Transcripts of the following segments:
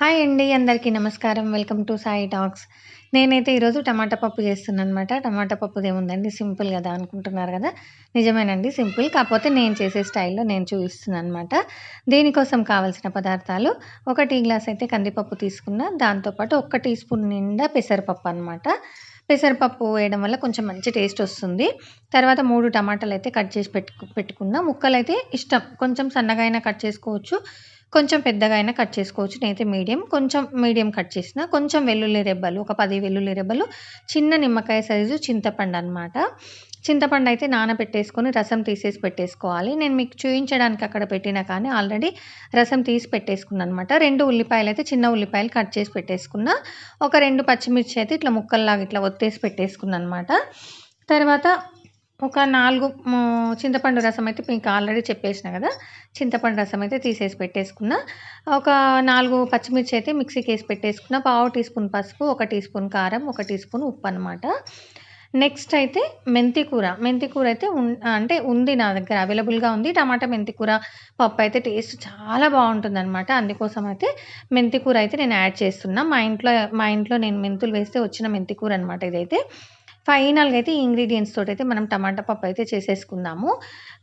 Hi అండి అందరికీ నమస్కారం. Welcome to Sai talks. నేనైతే ఈరోజు టమాటా పప్పు చేస్తున్నాను అనమాట టమాటా పప్పుది ఏముందండి సింపుల్ కదా అనుకుంటున్నారు కదా? నిజమేనండి సింపుల్. కాకపోతే నేను చేసే స్టైల్లో నేను చూపిస్తున్నాను అనమాట దీనికోసం కావాల్సిన పదార్థాలు? ఒక టీ గ్లాస్ అయితే కందిపప్పు తీసుకున్న దాంతోపాటు ఒక టీ స్పూన్ నిండా పెసరపప్పు అనమాట పెసరపప్పు వేయడం వల్ల కొంచెం మంచి టేస్ట్ వస్తుంది. తర్వాత మూడు టమాటాలు అయితే కట్ చేసి పెట్టు పెట్టుకున్న. ముక్కలు అయితే ఇష్టం. కొంచెం సన్నగా అయినా కట్ చేసుకోవచ్చు. కొంచెం పెద్దగా అయినా కట్ చేసుకోవచ్చు. నేనైతే మీడియం. కొంచెం మీడియం కట్ చేసిన కొంచెం వెల్లుల్లి రెబ్బలు ఒక పది వెల్లుల్లి రెబ్బలు చిన్న నిమ్మకాయ సైజు చింతపండు అనమాట చింతపండు అయితే నానబెట్టేసుకొని రసం తీసేసి పెట్టేసుకోవాలి. నేను మీకు చూపించడానికి అక్కడ పెట్టినా కానీ ఆల్రెడీ రసం తీసి పెట్టేసుకున్నాను అనమాట రెండు ఉల్లిపాయలు అయితే చిన్న ఉల్లిపాయలు కట్ చేసి పెట్టేసుకున్నా. ఒక రెండు పచ్చిమిర్చి అయితే ఇట్లా ముక్కల్లాగా ఇట్లా ఒత్తేసి పెట్టేసుకున్నాను అనమాట తర్వాత ఒక నాలుగు చింతపండు రసం అయితే మీకు ఆల్రెడీ చెప్పేసిన కదా. చింతపండు రసం అయితే తీసేసి పెట్టేసుకున్న. ఒక నాలుగు పచ్చిమిర్చి అయితే మిక్సీకి వేసి పెట్టేసుకున్న. పావు టీ స్పూన్ పసుపు ఒక టీ స్పూన్ కారం ఒక టీ స్పూన్ ఉప్పు అనమాట నెక్స్ట్ అయితే మెంతి కూర. మెంతి కూర అయితే అంటే ఉంది నా దగ్గర అవైలబుల్గా ఉంది. టమాటా మెంతి కూర పప్పు అయితే టేస్ట్ చాలా బాగుంటుంది అనమాట అందుకోసం అయితే మెంతి కూర అయితే నేను యాడ్ చేస్తున్నా. మా ఇంట్లో మా ఇంట్లో నేను మెంతులు వేస్తే వచ్చిన మెంతి కూర అనమాట ఇదైతే. ఫైనల్గా అయితే ఈ ఇంగ్రీడియంట్స్ తోటి అయితే మనం టమాటా పప్పు అయితే చేసేసుకుందాము.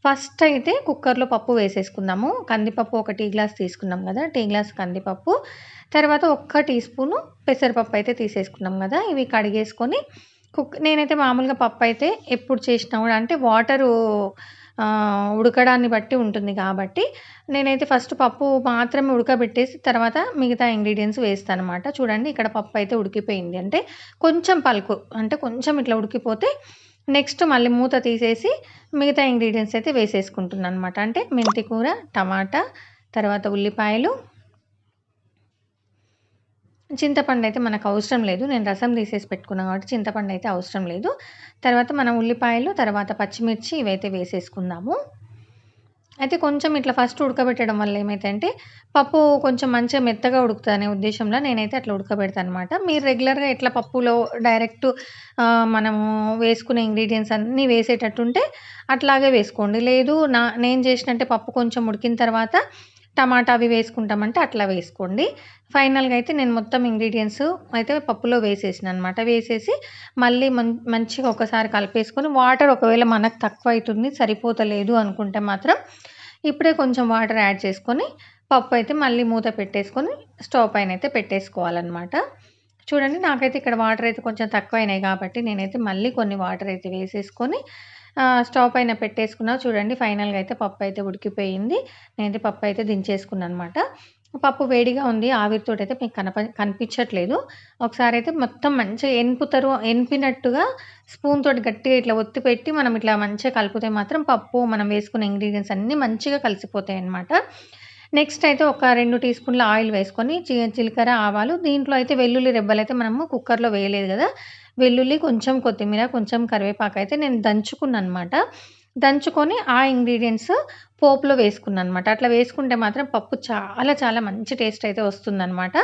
ఫస్ట్ అయితే కుక్కర్లో పప్పు వేసేసుకుందాము. కందిపప్పు ఒక టీ గ్లాస్ తీసుకున్నాం కదా టీ గ్లాస్ కందిపప్పు. తర్వాత ఒక్క టీ స్పూను పెసరపప్పు అయితే తీసేసుకున్నాం కదా ఇవి కడిగేసుకొని కుక్ నేనైతే మామూలుగా పప్పు అయితే ఎప్పుడు చేసినా కూడా అంటే వాటరు ఉడకడాన్ని బట్టి ఉంటుంది కాబట్టి నేనైతే ఫస్ట్ పప్పు మాత్రమే ఉడకబెట్టేసి తర్వాత మిగతా ఇంగ్రీడియంట్స్ వేస్తాను అనమాట చూడండి ఇక్కడ పప్పు అయితే ఉడికిపోయింది. అంటే కొంచెం పలుకు అంటే కొంచెం ఇట్లా ఉడికిపోతే నెక్స్ట్ మళ్ళీ మూత తీసేసి మిగతా ఇంగ్రీడియంట్స్ అయితే వేసేసుకుంటున్నాను అనమాట అంటే మెంతి కూర టమాటా తర్వాత ఉల్లిపాయలు చింతపండు అయితే మనకు అవసరం లేదు. నేను రసం తీసేసి పెట్టుకున్నాను కాబట్టి చింతపండు అయితే అవసరం లేదు. తర్వాత మనం ఉల్లిపాయలు తర్వాత పచ్చిమిర్చి ఇవైతే వేసేసుకుందాము. అయితే కొంచెం ఇట్లా ఫస్ట్ ఉడకబెట్టడం వల్ల ఏమైతే అంటే పప్పు కొంచెం మంచిగా మెత్తగా ఉడుకుతుంది అనే ఉద్దేశంలో నేనైతే అట్లా ఉడకబెడతాను అనమాట మీరు రెగ్యులర్గా ఎట్లా పప్పులో డైరెక్ట్ మనము వేసుకునే ఇంగ్రీడియంట్స్ అన్నీ వేసేటట్టుంటే అట్లాగే వేసుకోండి. లేదు నా నేను చేసినట్టే పప్పు కొంచెం ఉడికిన తర్వాత టమాటా అవి వేసుకుంటామంటే అట్లా వేసుకోండి. ఫైనల్గా అయితే నేను మొత్తం ఇంగ్రీడియంట్స్ అయితే పప్పులో వేసేసిన అనమాట వేసేసి మళ్ళీ మం మంచిగా ఒకసారి కలిపేసుకొని వాటర్ ఒకవేళ మనకు తక్కువ అవుతుంది సరిపోతలేదు అనుకుంటే మాత్రం ఇప్పుడే కొంచెం వాటర్ యాడ్ చేసుకొని పప్పు అయితే మళ్ళీ మూత పెట్టేసుకొని స్టవ్ పైన అయితే పెట్టేసుకోవాలన్నమాట చూడండి నాకైతే ఇక్కడ వాటర్ అయితే కొంచెం తక్కువ కాబట్టి నేనైతే మళ్ళీ కొన్ని వాటర్ అయితే వేసేసుకొని స్టవ్ పైన పెట్టేసుకున్నా. చూడండి ఫైనల్గా అయితే పప్పు అయితే ఉడికిపోయింది. నేనైతే పప్పు అయితే దించేసుకున్నాను అనమాట పప్పు వేడిగా ఉంది. ఆవిరితో అయితే మీకు కనప కనిపించట్లేదు. ఒకసారి అయితే మొత్తం మంచిగా ఎనుపుతారు ఎనిపినట్టుగా స్పూన్ తోటి గట్టిగా ఇట్లా ఒత్తి పెట్టి మనం ఇట్లా మంచిగా కలిపితే మాత్రం పప్పు మనం వేసుకున్న ఇంగ్రీడియంట్స్ అన్నీ మంచిగా కలిసిపోతాయి అన్నమాట. నెక్స్ట్ అయితే ఒక రెండు టీ స్పూన్ల ఆయిల్ వేసుకొని చి- జీలకర్ర ఆవాలు దీంట్లో అయితే వెల్లుల్లి రెబ్బలు అయితే మనము కుక్కర్లో వేయలేదు కదా. వెల్లుల్లి కొంచెం కొత్తిమీర కొంచెం కరివేపాకు అయితే నేను దంచుకున్నాను అనమాట దంచుకొని ఆ ఇంగ్రీడియంట్స్ పోపులో వేసుకున్నాను అనమాట అట్లా వేసుకుంటే మాత్రం పప్పు చాలా చాలా మంచి టేస్ట్ అయితే వస్తుందన్నమాట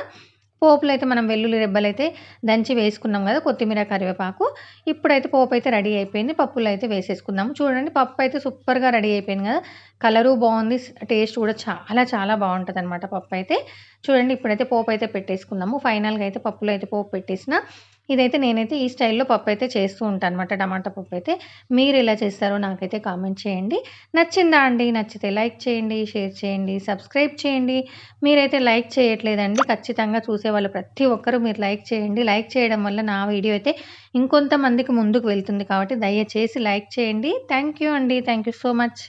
పోపులో అయితే మనం వెల్లుల్లి రెబ్బలు అయితే దంచి వేసుకున్నాం కదా కొత్తిమీర కరివేపాకు. ఇప్పుడైతే పోపు అయితే రెడీ అయిపోయింది. పప్పులో అయితే వేసేసుకుందాము. చూడండి పప్పు అయితే సూపర్గా రెడీ అయిపోయింది కదా. కలరు బాగుంది టేస్ట్ కూడా చాలా చాలా బాగుంటుంది అనమాట పప్పు అయితే చూడండి ఇప్పుడైతే పోపు అయితే పెట్టేసుకున్నాము ఫైనల్గా అయితే పప్పులో అయితే పోపు పెట్టేసిన. ఇదైతే నేనైతే ఈ స్టైల్లో పప్పు అయితే చేస్తూ ఉంటాను అనమాట టమాటా పప్పు అయితే మీరు ఎలా చేస్తారో నాకైతే కామెంట్ చేయండి. నచ్చిందా అండి? నచ్చితే లైక్ చేయండి షేర్ చేయండి సబ్స్క్రైబ్ చేయండి. మీరైతే లైక్ చేయట్లేదండి. ఖచ్చితంగా చూసే వాళ్ళు ప్రతి ఒక్కరూ మీరు లైక్ చేయండి. లైక్ చేయడం వల్ల నా వీడియో అయితే ఇంకొంతమందికి ముందుకు వెళ్తుంది కాబట్టి దయచేసి లైక్ చేయండి. థ్యాంక్ యూ అండి. Thank you so much.